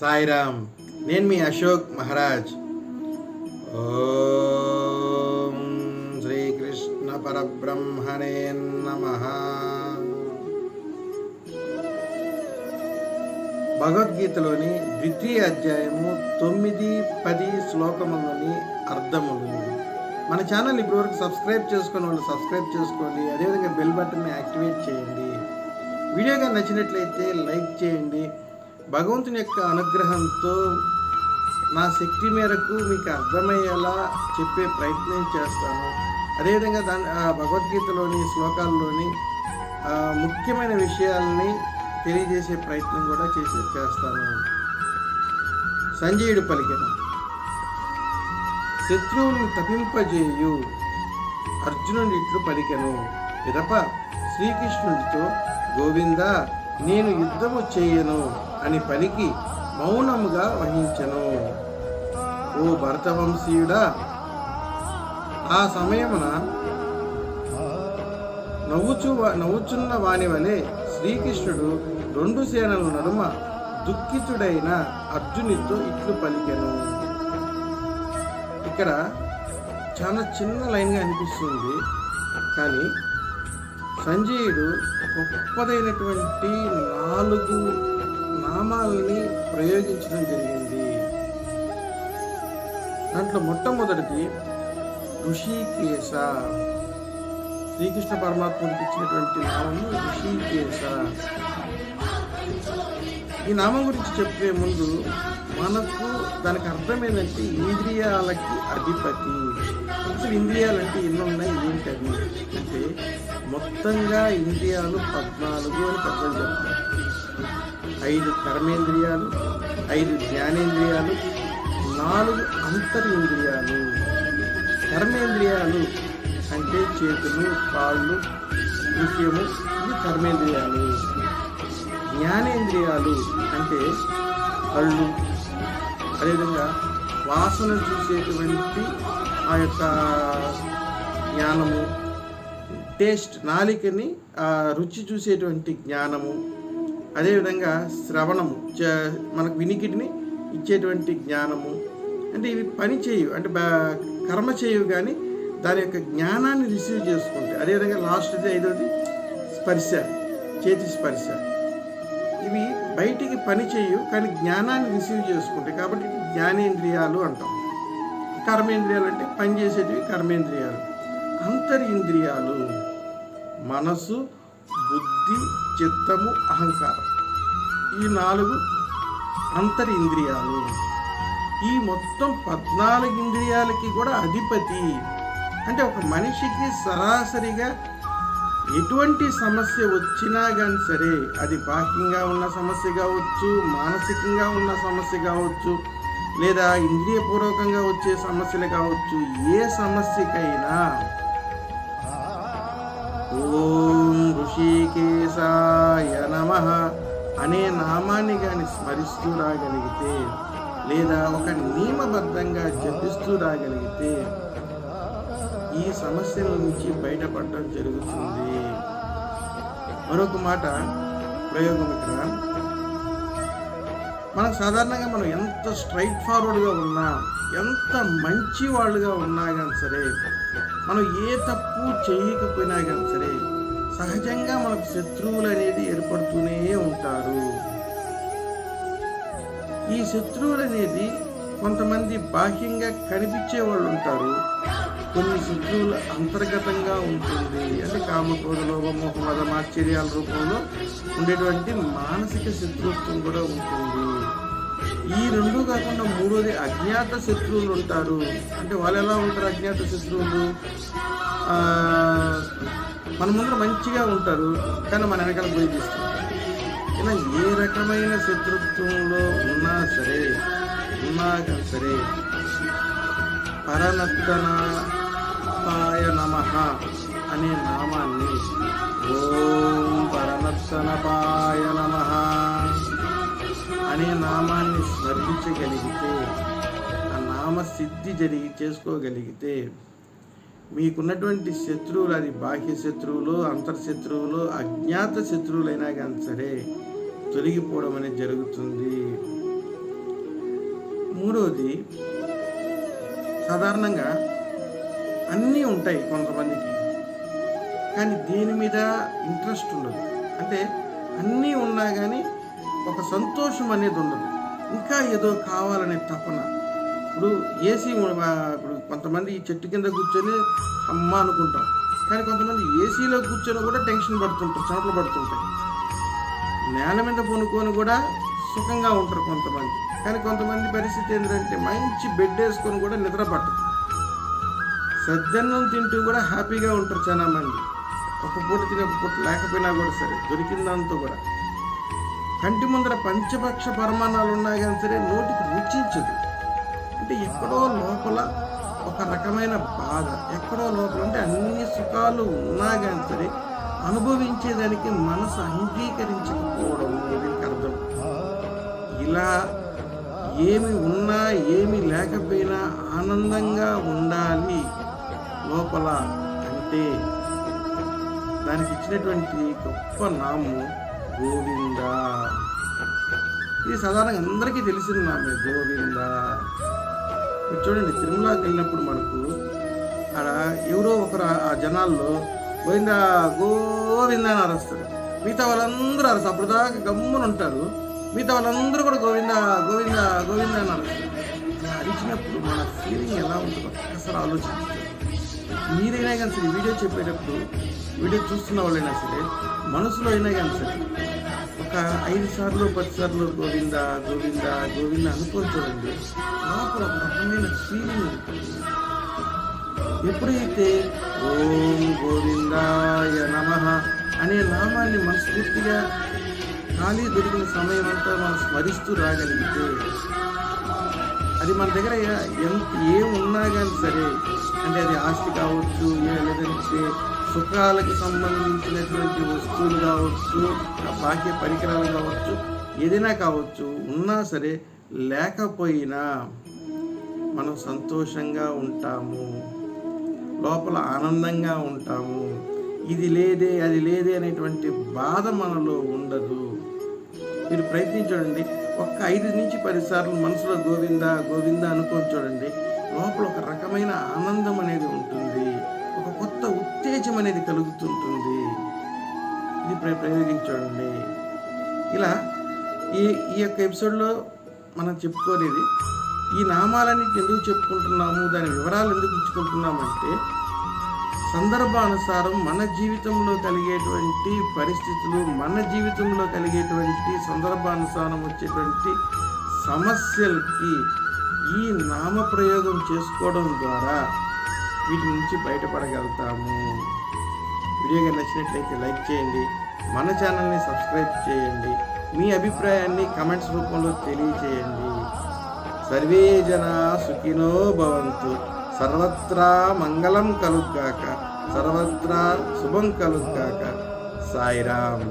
సాయిరామ్ నేను మీ అశోక్ మహారాజ్. ఓం శ్రీకృష్ణ పరబ్రహ్మణే నమ. భగవద్గీతలోని ద్వితీయ అధ్యాయము తొమ్మిది పది శ్లోకములని అర్థములు. మన ఛానల్ ఇప్పటివరకు సబ్స్క్రైబ్ చేసుకుని వాళ్ళు సబ్స్క్రైబ్ చేసుకోండి. అదేవిధంగా బెల్ బటన్ని యాక్టివేట్ చేయండి. వీడియోగా నచ్చినట్లయితే లైక్ చేయండి. భగవంతుని యొక్క అనుగ్రహంతో నా శక్తి మేరకు మీకు అర్థమయ్యేలా చెప్పే ప్రయత్నం చేస్తాను. అదేవిధంగా దాని ఆ భగవద్గీతలోని శ్లోకాల్లోని ముఖ్యమైన విషయాల్ని తెలియజేసే ప్రయత్నం కూడా చేసి చేస్తాను. సంజయుడు పలికిన. శత్రువులను తపింపజేయు అర్జునుడి ఇట్లు పలికెను. పిదప శ్రీకృష్ణుడితో గోవింద నేను యుద్ధము చేయను. అని పలికి మౌనముగా వహించెను. ఓ భరతవంశీయుడా ఆ సమయమున నవ్వుచు నవ్వుచున్న వాని వలె శ్రీకృష్ణుడు రెండు సేనల నడుమ దుఃఖితుడైన అర్జునితో ఇట్లు పలికెను. ఇక్కడ చాలా చిన్న లైన్గా అనిపిస్తుంది. కానీ సంజయుడు గొప్పదైనటువంటి నాలుగు నామాలని ప్రయోగించడం జరిగింది. దాంట్లో మొట్టమొదటిది ఋషికేశ. శ్రీకృష్ణ పరమాత్మకి ఇచ్చినటువంటి నామము ఋషికేశ. ఈ నామం గురించి చెప్పే ముందు మనకు దానికి అర్థం ఏంటంటే ఇంద్రియాలకి అధిపతి. అసలు ఇంద్రియాలంటే ఎన్ని ఉన్నాయి ఏంటవి? అంటే మొత్తంగా ఇంద్రియాలు పద్నాలుగు అని పెద్దలు చెప్తారు. ఐదు కర్మేంద్రియాలు ఐదు జ్ఞానేంద్రియాలు నాలుగు అంతరింద్రియాలు. కర్మేంద్రియాలు అంటే చేతులు కాళ్ళు దృశ్యము ఇవి కర్మేంద్రియాలు. జ్ఞానేంద్రియాలు అంటే కళ్ళు. అదేవిధంగా వాసన చూసేటువంటి ఆ యొక్క జ్ఞానము టేస్ట్ నాలికని ఆ రుచి చూసేటువంటి జ్ఞానము అదేవిధంగా శ్రవణము చ- మనకు వినికిడిని ఇచ్చేటువంటి జ్ఞానము. అంటే ఇవి పని చేయు అంటే బా- కర్మ చేయు కానీ దాని యొక్క జ్ఞానాన్ని రిసీవ్ చేసుకుంటాయి అదేవిధంగా లాస్ట్ది ఐదోది స్పర్శ చేతి స్పర్శ. ఇవి బయటికి పని చేయు కానీ జ్ఞానాన్ని రిసీవ్ చేసుకుంటాయి కాబట్టి జ్ఞానేంద్రియాలు అంటాం. కర్మేంద్రియాలు అంటే పనిచేసేటివి కర్మేంద్రియాలు. అంతరింద్రియాలు మనసు బుద్ధి చిత్తము అహంకారం. ఈ నాలుగు అంతరింద్రియాలు. ఈ మొత్తం పద్నాలుగు ఇంద్రియాలకి కూడా అధిపతి. అంటే ఒక మనిషికి సరాసరిగా ఎటువంటి సమస్య వచ్చినా కానీ సరే అది బాహ్యంగా ఉన్న సమస్య కావచ్చు మానసికంగా ఉన్న సమస్య కావచ్చు లేదా ఇంద్రియపూర్వకంగా వచ్చే సమస్యలు కావచ్చు ఏ సమస్యకైనా ఓ ఋషికేశాయ నమ అనే నామాన్ని కానీ స్మరిస్తూ రాగలిగితే లేదా ఒక నియమబద్ధంగా జపిస్తూ రాగలిగితే ఈ సమస్యల నుంచి బయటపడటం జరుగుతుంది. మరొక మాట ప్రయోగం ఇక్కడ. మనం సాధారణంగా మనం ఎంత స్ట్రైట్ ఫార్వర్డ్గా ఉన్నా ఎంత మంచి వాళ్ళుగా ఉన్నా కానీ సరే మనం ఏ తప్పు చేయకపోయినా కానీ సరే సహజంగా మనకు శత్రువులు అనేది ఏర్పడుతూనే ఉంటారు. ఈ శత్రువులు అనేది కొంతమంది బాహ్యంగా కనిపించే వాళ్ళు ఉంటారు. కొన్ని శత్రువులు అంతర్గతంగా ఉంటుంది. అంటే కామక్రోధ లోభమోహ మదం ఆశ్చర్యాల రూపంలో ఉండేటువంటి మానసిక శత్రుత్వం కూడా ఉంటుంది. ఈ రెండు కాకుండా మూడోది అజ్ఞాత శత్రువులు ఉంటారు. అంటే వాళ్ళు ఎలా ఉంటారు అజ్ఞాత శత్రువులు? మన ముందర మంచిగా ఉంటారు కానీ మన వెనకాల పోయి తీసుకుంటారు. ఇలా ఏ రకమైన శత్రుత్వంలో ఉన్నా సరే ఉన్నా కానీ సరే పరనత్తనాయ నమ అనే నామాన్ని ఓం పరనత్తనపాయ నమ అనే నామాన్ని స్మరించగలిగితే ఆ నామ సిద్ధి జరిగి చేసుకోగలిగితే మీకున్నటువంటి శత్రువులు అది బాహ్య శత్రువులు అంతర్శత్రువులు అజ్ఞాత శత్రువులైనా కానీ సరే తొలగిపోవడం అనేది జరుగుతుంది. మూడవది సాధారణంగా అన్నీ ఉంటాయి కొంతమందికి కానీ దేని మీద ఇంట్రెస్ట్ ఉండదు. అంటే అన్నీ ఉన్నా కానీ ఒక సంతోషం అనేది ఉండదు. ఇంకా ఏదో కావాలనే తపన ఇప్పుడు ఏసీ ఇప్పుడు కొంతమంది ఈ చెట్టు కింద కూర్చొని అమ్మ అనుకుంటాం. కానీ కొంతమంది ఏసీలో కూర్చొని కూడా టెన్షన్ పడుతుంటారు చోట్ల పడుతుంటాయి. నేల మీద పొనుకొని కూడా సుఖంగా ఉంటారు కొంతమంది. కానీ కొంతమంది పరిస్థితి ఏంటంటే మంచి బెడ్ వేసుకొని కూడా నిద్ర పట్టదు సద్దన్నం తింటూ కూడా హ్యాపీగా ఉంటారు చాలా మంది. ఒక పూట తినే ఒక పూట లేకపోయినా కూడా సరే దొరికిందంతా కూడా. కంటి ముందర పంచపక్ష పరమాణాలు ఉన్నా కానీ సరే నోటికి రుచించదు అంటే ఎక్కడో లోపల ఒక రకమైన బాధ. ఎక్కడో లోపల అంటే అన్ని సుఖాలు ఉన్నా కానీ సరే అనుభవించేదానికి మనసు అంగీకరించకపోవడం దీనికి అర్థం. ఇలా ఏమి ఉన్నా ఏమి లేకపోయినా ఆనందంగా ఉండాలి లోపల అంటే దానికి ఇచ్చినటువంటి గొప్ప నామం గోవింద. ఇది సాధారణంగా అందరికీ తెలిసిన నామే గోవింద. మీరు చూడండి తిరుమలకి వెళ్ళినప్పుడు మనకు ఆడ ఎవరో ఒకరు ఆ- జనాల్లో గోవిందా గోవింద అని అరుస్తారు. మిగతా వాళ్ళందరూ అరస్తారు. అప్పుడు దాకా గమ్మున ఉంటారు. మిగతా వాళ్ళందరూ కూడా గోవింద గోవింద గోవింద అని అరుస్తారు. అరిచినప్పుడు మన ఫీలింగ్ ఎలా ఉంటుందో ఒక్కసారి ఆలోచించారు మీరైనా కానీ సరే వీడియో చెప్పేటప్పుడు వీడియో చూస్తున్న వాళ్ళైనా సరే మనసులో అయినా కానీ సరే ఒక ఐదు సార్లు పది సార్లు గోవింద గోవింద గోవింద అనుకోని చూడండి. లోపల ఒక రకమైన ఫీలింగ్ ఉంటుంది. ఎప్పుడైతే ఓం గోవిందాయ నమ అనే నామాన్ని మనస్ఫూర్తిగా ఖాళీ దొరికిన సమయం అంతా మనం స్మరిస్తూ రాగలిగితే అది మన దగ్గర ఎంత ఏం కానీ సరే అంటే అది ఆస్తి కావచ్చు ఏ- లేదంటే సుఖాలకు సంబంధించినటువంటి వస్తువులు కావచ్చు బాహ్య పరికరాలు కావచ్చు ఏదైనా కావచ్చు ఉన్నా సరే లేకపోయినా మనం సంతోషంగా ఉంటాము. లోపల ఆనందంగా ఉంటాము. ఇది లేదే అది లేదే అనేటువంటి బాధ మనలో ఉండదు. మీరు ప్రయత్నించండి ఒక్క ఐదు నుంచి పది సార్లు మనసులో గోవింద గోవింద అనుకొని చూడండి. లోపల ఒక రకమైన ఆనందం అనేది ఉంటుంది. ఉత్తేజం అనేది కలుగుతుంటుంది. ఇది ప్ర- ప్రయోగించండి. ఇలా ఈ ఈ యొక్క ఎపిసోడ్లో మనం చెప్పుకోలేదు ఈ నామాలన్నిటి ఎందుకు చెప్పుకుంటున్నాము దాని వివరాలు ఎందుకు ఇచ్చుకుంటున్నామంటే సందర్భానుసారం మన జీవితంలో కలిగేటువంటి పరిస్థితులు మన జీవితంలో కలిగేటువంటి సందర్భానుసారం వచ్చేటువంటి సమస్యలకి ఈ నామ ప్రయోగం చేసుకోవడం ద్వారా వీటి నుంచి బయటపడగలుగుతాము. వీడియో కానీ నచ్చినట్లయితే లైక్ చేయండి. మన ఛానల్ని సబ్స్క్రైబ్ చేయండి. మీ అభిప్రాయాన్ని కమెంట్స్ రూపంలో తెలియచేయండి. సర్వే జనా సుఖినో భవంతు. సర్వత్రా మంగళం కలుగ్గాక సర్వత్రా శుభం కలుగ్గాక సాయిరామ్.